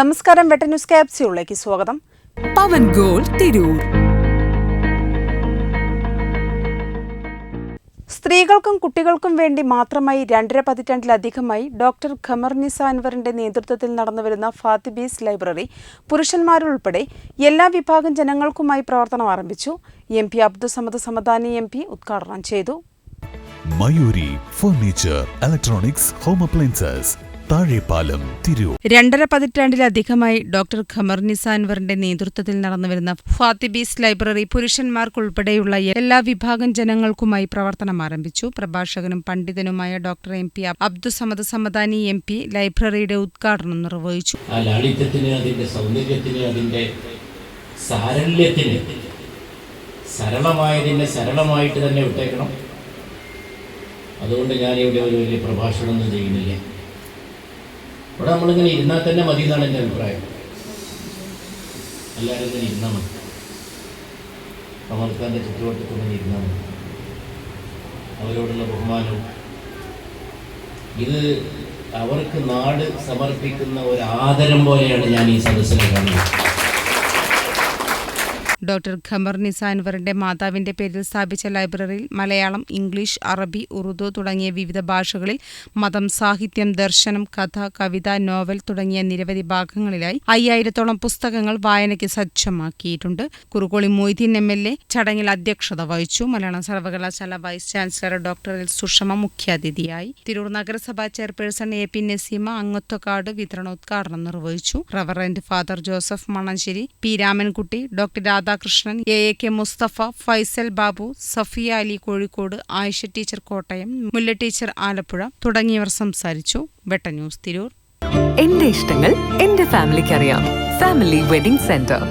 നമസ്കാരം വെട്ട ന്യൂസ് ക്യാപ്സ്യൂളിലേക്ക് സ്വാഗതം. പവൻ ഗോൾ തിരൂർ. സ്ത്രീകൾക്കും കുട്ടികൾക്കും വേണ്ടി മാത്രമായി രണ്ടര പതിറ്റാണ്ടിലധികമായി ഡോക്ടർ ഖമർനിസ അൻവറിന്റെ നേതൃത്വത്തിൽ നടന്നുവരുന്ന ഫാത്തിബീസ് ലൈബ്രറി പുരുഷന്മാരുൾപ്പെടെ എല്ലാ വിഭാഗം ജനങ്ങൾക്കുമായി പ്രവർത്തനം ആരംഭിച്ചു. M P Abdussamad Samadani M P ഉദ്ഘാടനം ചെയ്തു. Mayuri furniture electronics home appliances Thazhepalam Tirur. രണ്ടര പതിറ്റാണ്ടിലധികമായി ഡോക്ടർ ഖമർ നിസാൻവറിന്റെ നേതൃത്വത്തിൽ നടന്നുവരുന്ന ഫാത്തിബീസ് ലൈബ്രറി പുരുഷന്മാർക്കുൾപ്പെടെയുള്ള എല്ലാ വിഭാഗം ജനങ്ങൾക്കുമായി പ്രവർത്തനം ആരംഭിച്ചു. പ്രഭാഷകനും പണ്ഡിതനുമായ doctor M P Abdussamad Samadani M P ലൈബ്രറിയുടെ ഉദ്ഘാടനം നിർവഹിച്ചു. ആ ലാളിത്യത്തിന് അതിന്റെ സൗന്ദര്യത്തിന് അതിന്റെ സാരല്യത്തിന് സരളമായതിനെ സരളമായിട്ട് തന്നെ വിട്ടേക്കണം. അതുകൊണ്ട് ഞാനിവിടെ ഒരു വലിയ പ്രഭാഷണമൊന്നും ചെയ്യുന്നില്ല. ഇവിടെ നമ്മളിങ്ങനെ ഇരുന്നാൽ തന്നെ മതി എന്നാണ് എന്റെ അഭിപ്രായം. എല്ലാവരും ഇങ്ങനെ ഇരുന്നാൽ മതി. കമൽക്കാന്റെ ചുറ്റുവട്ടത്തിൽ ഇങ്ങനെ ഇരുന്നാൽ മതി. അവരോടുള്ള ബഹുമാനവും ഇത് അവർക്ക് നാട് സമർപ്പിക്കുന്ന ഒരു ആദരം പോലെയാണ് ഞാൻ ഈ സദസ്സിനെ കാണുന്നത്. ഡോക്ടർ ഖമർ നിസാൻവറിന്റെ മാതാവിന്റെ പേരിൽ സ്ഥാപിച്ച ലൈബ്രറിയിൽ മലയാളം ഇംഗ്ലീഷ് അറബി ഉറുദു തുടങ്ങിയ വിവിധ ഭാഷകളിൽ മതം സാഹിത്യം ദർശനം കഥ കവിത നോവൽ തുടങ്ങിയ നിരവധി ഭാഗങ്ങളിലായി അയ്യായിരത്തോളം പുസ്തകങ്ങൾ വായനയ്ക്ക് സജ്ജമാക്കിയിട്ടുണ്ട്. Kurukoli Moideen M L A ചടങ്ങിൽ അധ്യക്ഷത വഹിച്ചു. മലയാളം സർവകലാശാല vice chancellor doctor L Sushama മുഖ്യാതിഥിയായി. തിരൂർ നഗരസഭാ ചെയർപേഴ്സൺ എ പി നസീമ അംഗത്വ വിതരണോദ്ഘാടനം നിർവഹിച്ചു. Reverend father Joseph Mananchery P Ramankutty doctor Radhakrishnan A. A. K. Musthafa Faisal Babu Safiya Ali Kozhikode Ayisha teacher Kottayam Mulla teacher Alappuzha തുടങ്ങിയവർ സംസാരിച്ചു. വെട്ട news Tirur. എന്റെ ഇഷ്ടങ്ങൾ എന്റെ ഫാമിലിക്ക് അറിയാം ഫാമിലി വെഡിംഗ് സെന്റർ.